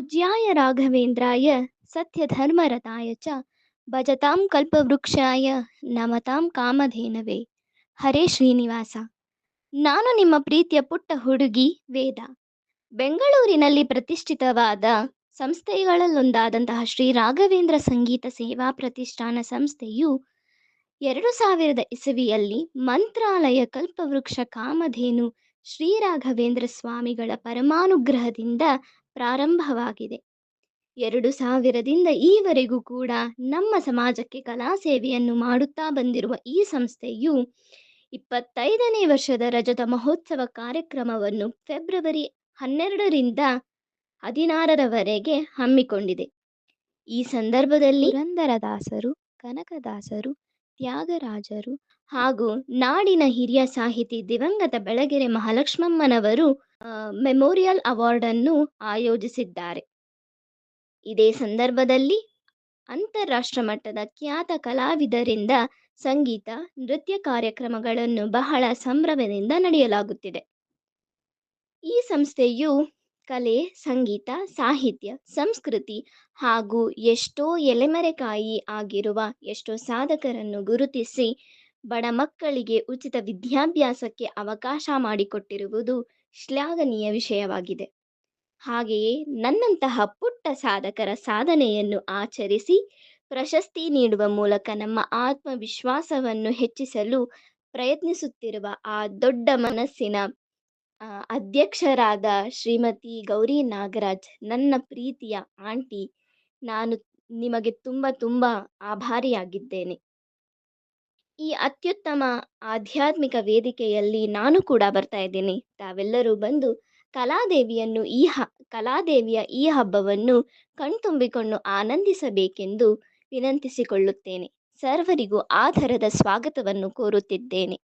पूज्याय राघवेन्द्राय सत्यधर्मरताय च ಭಜತಾಂ ಕಲ್ಪವೃಕ್ಷಾಯ ನಮತಾಂ ಕಾಮಧೇನವೇ ಹರೇ ಶ್ರೀನಿವಾಸ ನಾನು ನಿಮ್ಮ ಪ್ರೀತಿಯ ಪುಟ್ಟ ಹುಡುಗಿ ವೇದ ಬೆಂಗಳೂರಿನಲ್ಲಿ ಪ್ರತಿಷ್ಠಿತವಾದ ಸಂಸ್ಥೆಗಳಲ್ಲೊಂದಾದಂತಹ ಶ್ರೀ ರಾಘವೇಂದ್ರ ಸಂಗೀತ ಸೇವಾ ಪ್ರತಿಷ್ಠಾನ ಸಂಸ್ಥೆಯು ಎರಡು ಸಾವಿರದ ಇಸವಿಯಲ್ಲಿ ಮಂತ್ರಾಲಯ ಕಲ್ಪವೃಕ್ಷ ಕಾಮಧೇನು ಶ್ರೀ ರಾಘವೇಂದ್ರ ಸ್ವಾಮಿಗಳ ಪರಮಾನುಗ್ರಹದಿಂದ ಪ್ರಾರಂಭವಾಗಿದೆ. ಎರಡು ಸಾವಿರದಿಂದ ಈವರೆಗೂ ಕೂಡ ನಮ್ಮ ಸಮಾಜಕ್ಕೆ ಕಲಾ ಸೇವೆಯನ್ನು ಮಾಡುತ್ತಾ ಬಂದಿರುವ ಈ ಸಂಸ್ಥೆಯು ಇಪ್ಪತ್ತೈದನೇ ವರ್ಷದ ರಜತ ಮಹೋತ್ಸವ ಕಾರ್ಯಕ್ರಮವನ್ನು ಫೆಬ್ರವರಿ ಹನ್ನೆರಡರಿಂದ ಹದಿನಾರರವರೆಗೆ ಹಮ್ಮಿಕೊಂಡಿದೆ. ಈ ಸಂದರ್ಭದಲ್ಲಿ ಪುರಂದರದಾಸರು, ಕನಕದಾಸರು, ತ್ಯಾಗರಾಜರು ಹಾಗೂ ನಾಡಿನ ಹಿರಿಯ ಸಾಹಿತಿ ದಿವಂಗತ ಬೆಳಗೆರೆ ಮಹಾಲಕ್ಷ್ಮಮ್ಮನವರು ಮೆಮೋರಿಯಲ್ ಅವಾರ್ಡ್ ಅನ್ನು ಆಯೋಜಿಸಿದ್ದಾರೆ. ಇದೇ ಸಂದರ್ಭದಲ್ಲಿ ಅಂತಾರಾಷ್ಟ್ರ ಮಟ್ಟದ ಖ್ಯಾತ ಕಲಾವಿದರಿಂದ ಸಂಗೀತ, ನೃತ್ಯ ಕಾರ್ಯಕ್ರಮಗಳನ್ನು ಬಹಳ ಸಂಭ್ರಮದಿಂದ ನಡೆಯಲಾಗುತ್ತಿದೆ. ಈ ಸಂಸ್ಥೆಯು ಕಲೆ, ಸಂಗೀತ, ಸಾಹಿತ್ಯ, ಸಂಸ್ಕೃತಿ ಹಾಗೂ ಎಷ್ಟೋ ಎಲೆಮರೆಕಾಯಿ ಆಗಿರುವ ಎಷ್ಟೋ ಸಾಧಕರನ್ನು ಗುರುತಿಸಿ ಬಡ ಮಕ್ಕಳಿಗೆ ಉಚಿತ ವಿದ್ಯಾಭ್ಯಾಸಕ್ಕೆ ಅವಕಾಶ ಮಾಡಿಕೊಟ್ಟಿರುವುದು ಶ್ಲಾಘನೀಯ ವಿಷಯವಾಗಿದೆ. ಹಾಗೆಯೇ ನನ್ನಂತಹ ಪುಟ್ಟ ಸಾಧಕರ ಸಾಧನೆಯನ್ನು ಆಚರಿಸಿ, ಪ್ರಶಸ್ತಿ ನೀಡುವ ಮೂಲಕ ನಮ್ಮ ಆತ್ಮವಿಶ್ವಾಸವನ್ನು ಹೆಚ್ಚಿಸಲು ಪ್ರಯತ್ನಿಸುತ್ತಿರುವ ಆ ದೊಡ್ಡ ಮನಸ್ಸಿನ ಅಧ್ಯಕ್ಷರಾದ ಶ್ರೀಮತಿ ಗೌರಿ ನಾಗರಾಜ್, ನನ್ನ ಪ್ರೀತಿಯ ಆಂಟಿ, ನಾನು ನಿಮಗೆ ತುಂಬ ತುಂಬ ಆಭಾರಿಯಾಗಿದ್ದೇನೆ. ಈ ಅತ್ಯುತ್ತಮ ಆಧ್ಯಾತ್ಮಿಕ ವೇದಿಕೆಯಲ್ಲಿ ನಾನು ಕೂಡ ಬರ್ತಾ ಇದ್ದೀನಿ. ತಾವೆಲ್ಲರೂ ಬಂದು ಕಲಾದೇವಿಯನ್ನು ಈ ಹ, ಕಲಾದೇವಿಯ ಈ ಹಬ್ಬವನ್ನು ಕಣ್ತುಂಬಿಕೊಂಡು ಆನಂದಿಸಬೇಕೆಂದು ವಿನಂತಿಸಿಕೊಳ್ಳುತ್ತೇನೆ. ಸರ್ವರಿಗೂ ಆಧಾರದ ಸ್ವಾಗತವನ್ನು ಕೋರುತ್ತಿದ್ದೇನೆ.